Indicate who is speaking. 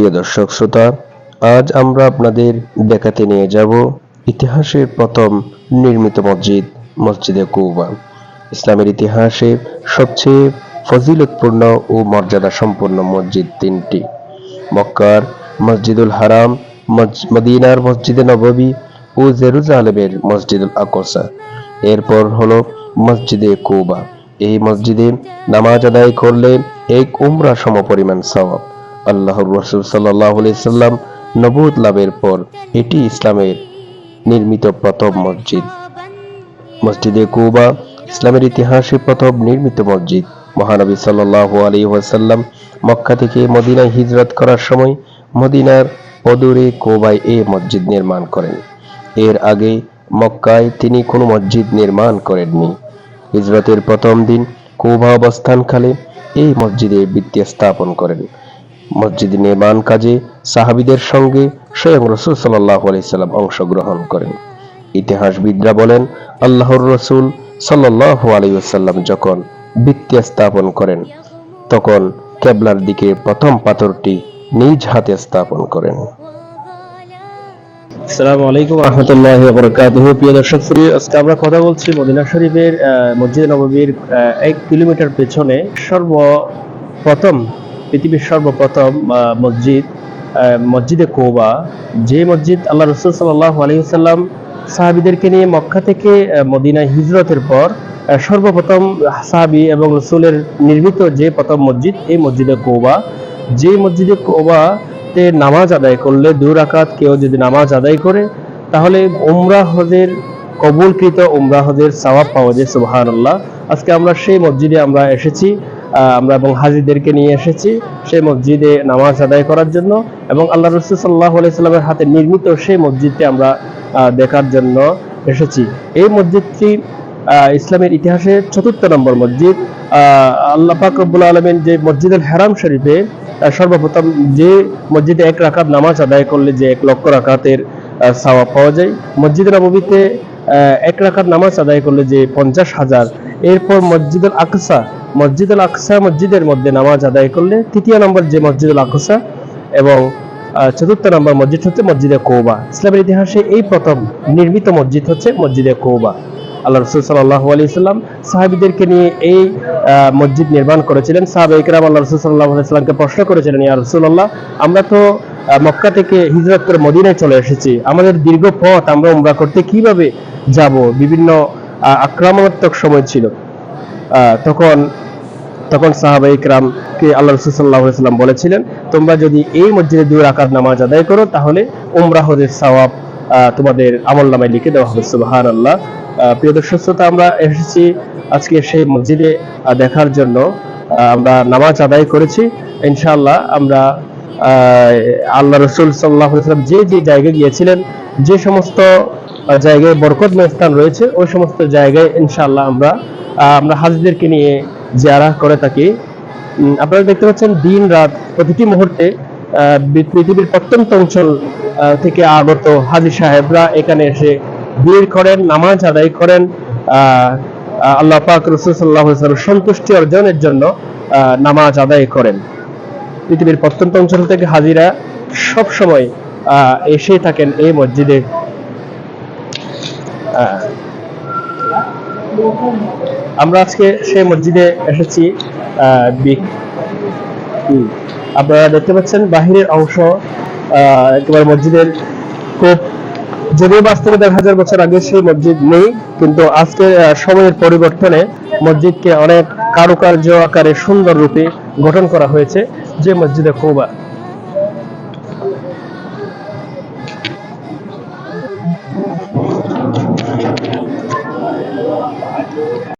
Speaker 1: প্রিয় দর্শক শ্রোতা, আজ আমরা আপনাদের দেখাতে নিয়ে যাব ইতিহাসের প্রথম নির্মিত মসজিদ, মসজিদে কৌবা। ইসলামের ইতিহাসে সবচেয়ে ফজিলতপূর্ণ ও মর্যাদা সম্পন্ন মসজিদ তিনটি। মক্কার মসজিদুল হারাম মদিনার মসজিদে নববী ও জেরুজালেমের মসজিদুল আকসা। এরপর হলো মসজিদে কৌবা। এই মসজিদে নামাজ আদায় করলে এক উমরা সম পরিমাণ সওয়াব। আল্লাহর রসুল সাল্লাহ সাল্লাম নবুদ লাভের পর এটি ইসলামের নির্মিত প্রথম মসজিদ। মসজিদে কুবা, ইসলামের ইতিহাসে প্রথম নির্মিত মসজিদ। মহানবী সাল্লাল্লাহু আলাইহি ওয়াসাল্লাম মক্কা থেকে মদিনায় হিজরত করার সময় মদিনার অদূরে কোবায় এ মসজিদ নির্মাণ করেন। এর আগে মক্কায় তিনি কোনো মসজিদ নির্মাণ করেননি। হিজরতের প্রথম দিন কোবা অবস্থানকালে এই মসজিদে ভিত্তি স্থাপন করেন। মসজিদ নির্মাণ কাজে সাহাবিদের সঙ্গে স্বয়ং রসুল সাল্লাহ আলাইসাল্লাম অংশগ্রহণ করেন। ইতিহাসবিদরা বলেন, আল্লাহর রসুল সাল্লাহ আলাইসাল্লাম যখন ভিত্তি স্থাপন করেন, তখন কেবলার দিকে প্রথম পাথরটি নিজ হাতে স্থাপন করেন।
Speaker 2: আলাইকুম রহমতুল্লাহ বরকাতুহ। প্রিয় দর্শক আজকে আমরা কথা বলছি মদিনা শরীফের মসজিদ নববীর এক কিলোমিটার পেছনে সর্বপ্রথম পৃথিবীর সর্বপ্রথম মসজিদ মসজিদে কৌবা। যে মসজিদ আল্লাহ রসুল সাল্লাহ আলহিহাল্লাম সাহাবিদেরকে নিয়ে মক্কা থেকে আহ, মদিনায় হিজরতের পর সর্বপ্রথম সাহাবি এবং রসুলের নির্মিত যে প্রথম মসজিদ এই মসজিদে কৌবা। যে মসজিদে কৌবাতে নামাজ আদায় করলে দু রাকাত কেউ যদি নামাজ আদায় করে তাহলে উমরা হজের কবুলকৃত উমরা হজের সওয়াব পাওয়া যায় সুবহানাল্লাহ। আজকে আমরা সেই মসজিদে আমরা এসেছি। আমরা এবং হাজিদেরকে নিয়ে এসেছি সেই মসজিদে নামাজ আদায় করার জন্য এবং আল্লাহ রসুল সাল্লাহ সাল্লামের হাতে নির্মিত সেই মসজিদটি আমরা দেখার জন্য এসেছি। এই মসজিদটি ইসলামের ইতিহাসে চতুর্থ নম্বর মসজিদ। আল্লাহ পাক রব্বুল আলমিন যে মসজিদুল হেরাম শরীফে সর্বপ্রথম যে মসজিদে এক রাকাত নামাজ আদায় করলে যে এক লক্ষ রাকাতের সাওয়া পাওয়া যায়। মসজিদ নববীতে আহ, এক রাকাত নামাজ আদায় করলে যে পঞ্চাশ হাজার। এরপর মসজিদুল আকসা মসজিদুল আকসা মসজিদের মধ্যে নামাজ আদায় করলে তৃতীয় নম্বর যে মসজিদুল আকসা এবং চতুর্থ নম্বর মসজিদ হচ্ছে মসজিদে কৌবা। ইসলামের ইতিহাসে এই প্রথম নির্মিত মসজিদ হচ্ছে মসজিদে কৌবা। আল্লাহ রসুল সাল্লাহ আলি সাল্লাম সাহাবিদেরকে নিয়ে এই মসজিদ নির্মাণ করেছিলেন। সাহাব ইকরাম আল্লাহ রসুল সাল্লাহ সাল্লামকে প্রশ্ন করেছিলেন, ইয়া রসুল্লাহ আমরা তো মক্কা থেকে হিজরত করে মদিনায় চলে এসেছি। আমাদের দীর্ঘ পথ, আমরা উমরা করতে কীভাবে যাব? বিভিন্ন আক্রমণাত্মক সময় ছিল। তখন তখন সাহাবা ইকরামকে আল্লাহ রসুল সাল্লাহ সাল্লাম বলেছিলেন, তোমরা যদি এই মসজিদে দুই রাকাত নামাজ আদায় করো, তাহলে উমরা হজের সওয়াব তোমাদের আমল নামায় লিখে দেওয়া হবে। সুবাহান আল্লাহ প্রিয় দর্শক শ্রোতা, আমরা এসেছি আজকে সেই মসজিদে দেখার জন্য। আমরা নামাজ আদায় করেছি। ইনশাআল্লাহ আমরা আল্লাহ রসুল সাল্লাহ সাল্লাম যে যে জায়গায় গিয়েছিলেন, যে সমস্ত জায়গায় বরকতময় স্থান রয়েছে, ওই সমস্ত জায়গায় ইনশাআল্লাহ আমরা আমরা হাজিদেরকে নিয়ে জিয়ারা করে থাকি। আপনারা দেখতে পাচ্ছেন দিন রাত প্রতিটি মুহূর্তে পৃথিবীর প্রত্যন্ত অঞ্চল থেকে আগত হাজি সাহেবরা এখানে এসে ভিড় করেন, নামাজ আদায় করেন। আল্লাহ পাক রসুল সাল্লাহ সন্তুষ্টি অর্জনের জন্য নামাজ আদায় করেন। পৃথিবীর প্রত্যন্ত অঞ্চল থেকে হাজিরা সব সময় এসে থাকেন এই মসজিদে। আমরা আজকে সেই মসজিদে এসেছি আপনারা দেখতে পাচ্ছেন বাহিরের অংশ একেবারে মসজিদের খুব যদিও বাস্তবে দেড় হাজার বছর আগে সেই মসজিদ নেই, কিন্তু আজকে সময়ের পরিবর্তনে মসজিদকে অনেক কারুকার্য আকারে সুন্দর রূপে গঠন করা হয়েছে যে মসজিদে কৌবা।